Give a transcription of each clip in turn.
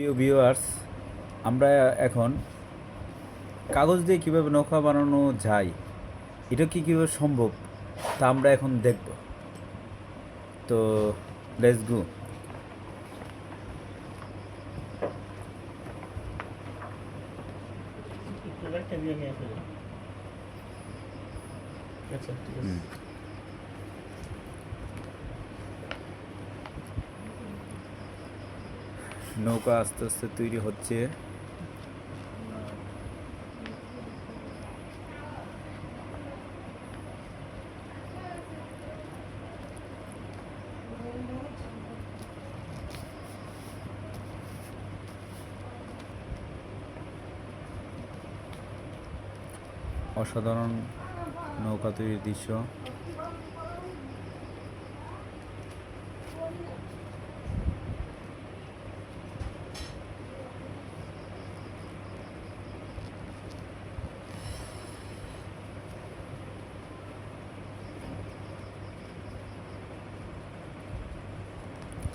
প্রিয় ভিউয়ার্স আমরা এখন কাগজ দিয়ে কীভাবে নৌকা বানানো যায় এটা কি কীভাবে সম্ভব তা আমরা এখন দেখব। তো লেটস গো আচ্ছা ঠিক আছে। নৌকা আস্তে আস্তে তৈরি হচ্ছে। অসাধারণ নৌকা তৈরির দৃশ্য।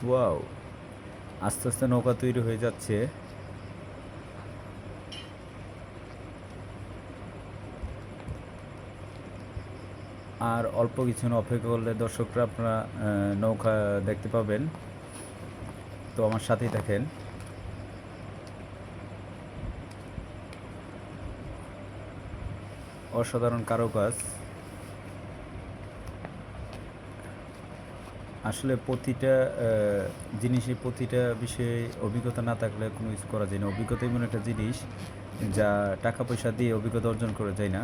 ওয়াও, আস্তে আস্তে নৌকা তৈরি হয়ে যাচ্ছে। আর অল্প কিছু অপেক্ষা করলে দর্শকরা আপনারা নৌকা দেখতে পাবেন। তো আমার সাথেই থাকেন। অসাধারণ কারুকাজ। আসলে প্রতিটা আহ, জিনিসে প্রতিটা বিষয়ে অভিজ্ঞতা না থাকলে কোনো কিছু করা যায় না। অভিজ্ঞতা এমন একটা জিনিস যা টাকা পয়সা দিয়ে অভিজ্ঞতা অর্জন করা যায় না।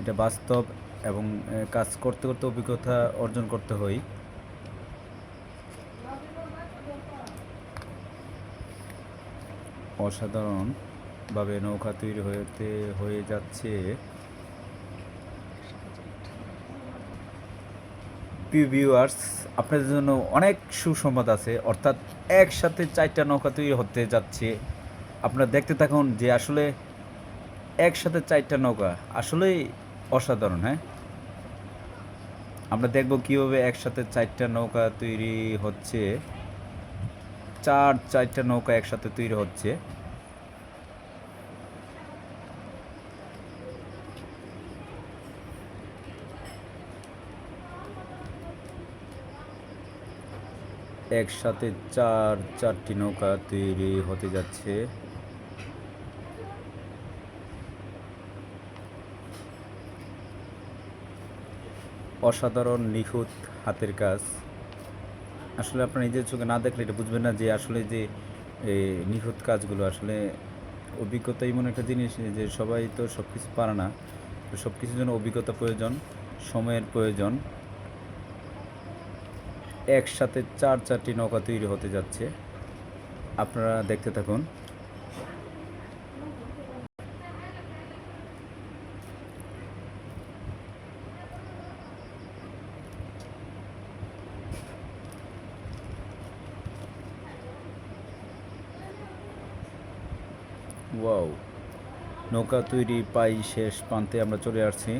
এটা বাস্তব এবং কাজ করতে করতে অভিজ্ঞতা অর্জন করতে হয়। অসাধারণভাবে নৌকা তৈরি হতে হয়ে যাচ্ছে। প্রিয় ভিউয়ার্স আপনাদের জন্য অনেক সুসংবাদ আছে। অর্থাৎ একসাথে চারটা নৌকা তৈরি হতে যাচ্ছে। আপনারা দেখতে থাকুন যে আসলে একসাথে চারটা নৌকা আসলেই অসাধারণ হ্যাঁ? আমরা দেখব কীভাবে একসাথে চারটা নৌকা তৈরি হচ্ছে। চার চারটা নৌকা একসাথে তৈরি হচ্ছে। একসাথে চার, চারটি নৌকা তৈরি হতে যাচ্ছে। অসাধারণ, নিখুঁত হাতের কাজ। আসলে আপনার নিজের চোখে না দেখলে এটা বুঝবেন না যে আসলে যে নিখুঁত কাজগুলো আসলে অভিজ্ঞতা এমন একটা জিনিস যে সবাই তো সব কিছু পারে না। তো সব কিছুর জন্য অভিজ্ঞতা প্রয়োজন, সময়ের প্রয়োজন। একসাথে চার চারটি নৌকা তৈরি হতে যাচ্ছে। আপনারা দেখতে থাকুন। ওয়াও, নৌকা তৈরি পাই শেষ প্রান্তে আমরা চলে আসছি।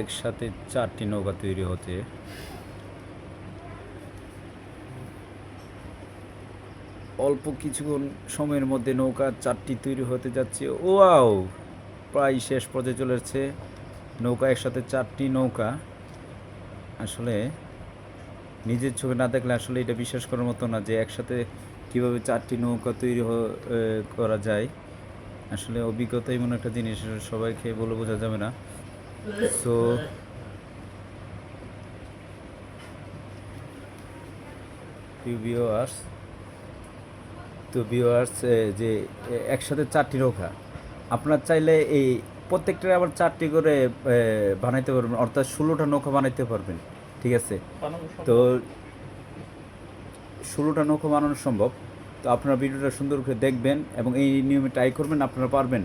একসাথে চারটি নৌকা তৈরি হতে। অল্প কিছুক্ষণ সময়ের মধ্যে নৌকা চারটি তৈরি হতে যাচ্ছে। ওয়াও! প্রায় শেষ পর্যায়ে চলে এসেছে নৌকা একসাথে চারটি নৌকা। আসলে নিজের চোখে না দেখলে আসলে এটা বিশ্বাস করার মতো না যে একসাথে কীভাবে চারটি নৌকা তৈরি করা যায়। আসলে অভিজ্ঞতা এমন একটা জিনিস, সবাইকে বলে বোঝা যাবে না। সো ভিউয়ার্স তো ভিউয়ার্স যে এ, একসাথে চারটি নৌকা। আপনার চাইলে এই প্রত্যেকটার আবার চারটি করে এ, বানাইতে পারবেন অর্থাৎ ষোলোটা নৌকা বানাইতে পারবেন ঠিক আছে? তো ষোলোটা নৌকা বানানো সম্ভব। তো আপনারা ভিডিওটা সুন্দর করে দেখবেন এবং এই নিয়মে ট্রাই করবেন আপনারা পারবেন।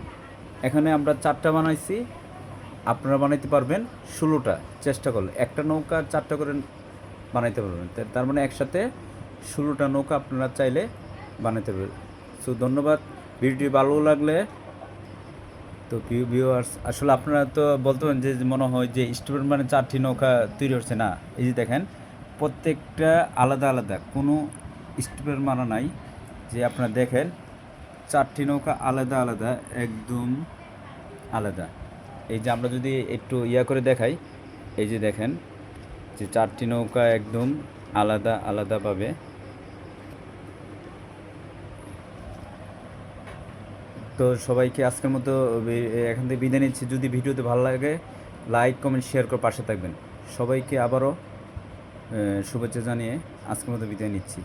এখানে আমরা চারটা বানাইছি। আপনারা বানাইতে পারবেন ষোলোটা, চেষ্টা করলে। একটা নৌকা চারটা করে বানাইতে পারবেন। তার মানে একসাথে ষোলোটা নৌকা আপনারা চাইলে বানাইতে পারবেন। সো, ধন্যবাদ। ভিডিওটি ভালো লাগলে তো ভিউয়ার্স আসলে আপনারা তো বলতে পারেন যে মনে হয় যে, স্টুডেন্ট মানে চারটি নৌকা তৈরি হচ্ছে না। এই যে দেখেন, প্রত্যেকটা আলাদা আলাদা। কোনো স্টিপের মানা নাই যে আপনারা দেখেন, চারটি নৌকা আলাদা আলাদা, একদম আলাদা। এই যে আমরা যদি একটু ইয়া করে দেখাই, এই যে দেখেন যে চারটি নৌকা একদম আলাদা আলাদাভাবে তো সবাইকে আজকের মতো এখান থেকে বিদায় নিচ্ছি। যদি ভিডিওতে ভালো লাগে, লাইক, কমেন্ট, শেয়ার করে পাশে থাকবেন। সবাইকে আবারও শুভেচ্ছা জানিয়ে আজকের মতো বিদায় নিচ্ছি।